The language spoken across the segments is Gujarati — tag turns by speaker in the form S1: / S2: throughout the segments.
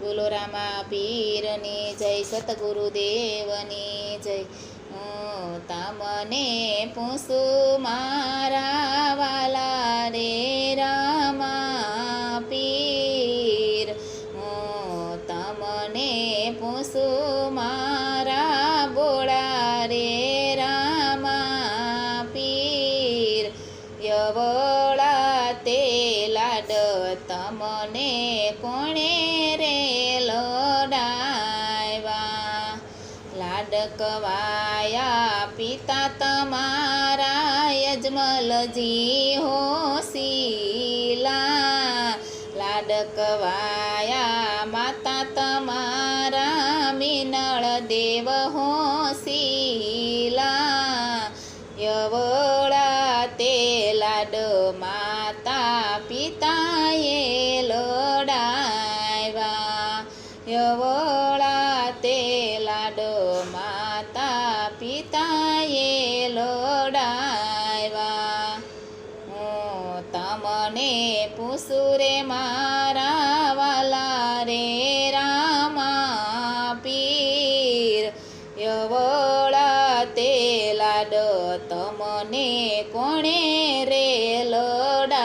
S1: બોલો રામા પીરની જય સતગુરુદેવની જય. હું તમને પૂછું મારા લાડકવાયા પિતા તમારા યજમલજી હોશીલા લાડકવાયા માતા તમારા મિનળ દેવ હોશીલા યવળા તે લાડ માતા પિતાએ હું પુસુરે મારા વાલા રે રામા પીર યવળા તે લાડ તમને કોણે રે લડાવ્યા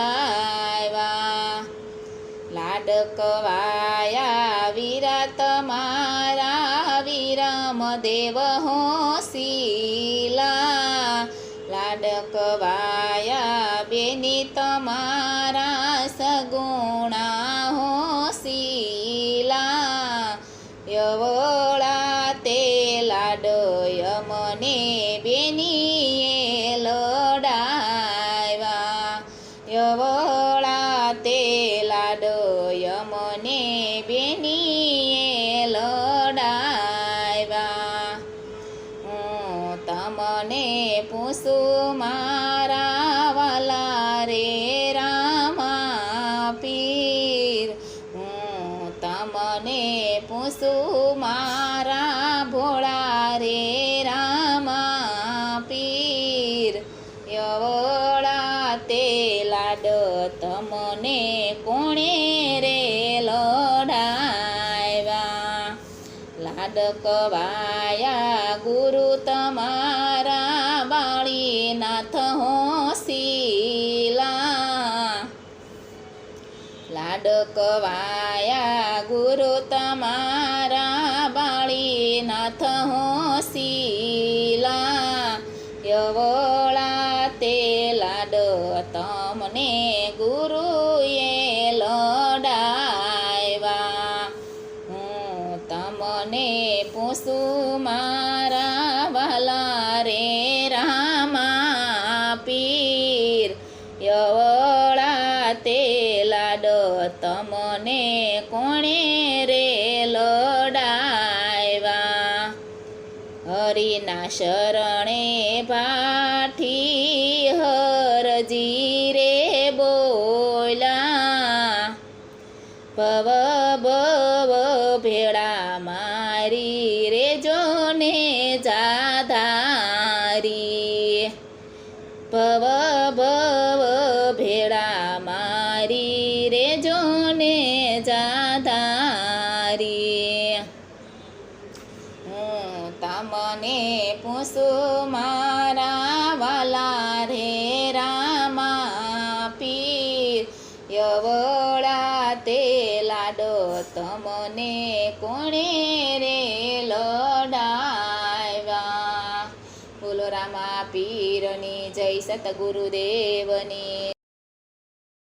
S1: લાડ કવાયા વીરા તમારા વિરમ દેવ હોશીલા લાડકવાયા સગુણા હોશીલા યવળા તે લાડય મને બેનીએ લોડાવ્યા. યવળા તે લાડય મને બેનીએ લોડાવ્યા. હું તમને પૂછું મારા તમને પૂછું મારા ભોળા રે રામા પીર. યવળા તે લાડ તમને કોણે રે લોડાવ્યા? લાડકવાયા ગુરુ તમારા બાળીનાથ હોશીલા લાડકવાયા ગુરુ તમારા બાળીનાથ હોશીલા યવળા તે લાડ તમને ગુરુએ લડાવ્યા. હું તમને પૂછું, મારા વાલા રે રામા પીર, યવળા હરિના શરણે પાઠી હરજી રે બોલા. પવ બવ ભેળા મારી રે જોને જાધારી. પવ બવ ભેળા મારી રે જોને જાધારી તમને પૂછું મારા વાલા રે રામા પીર યવળા તે લાડો તમને કોણે રે લડાવ્યા? બોલો રામા પીરની જય સતગુરુદેવની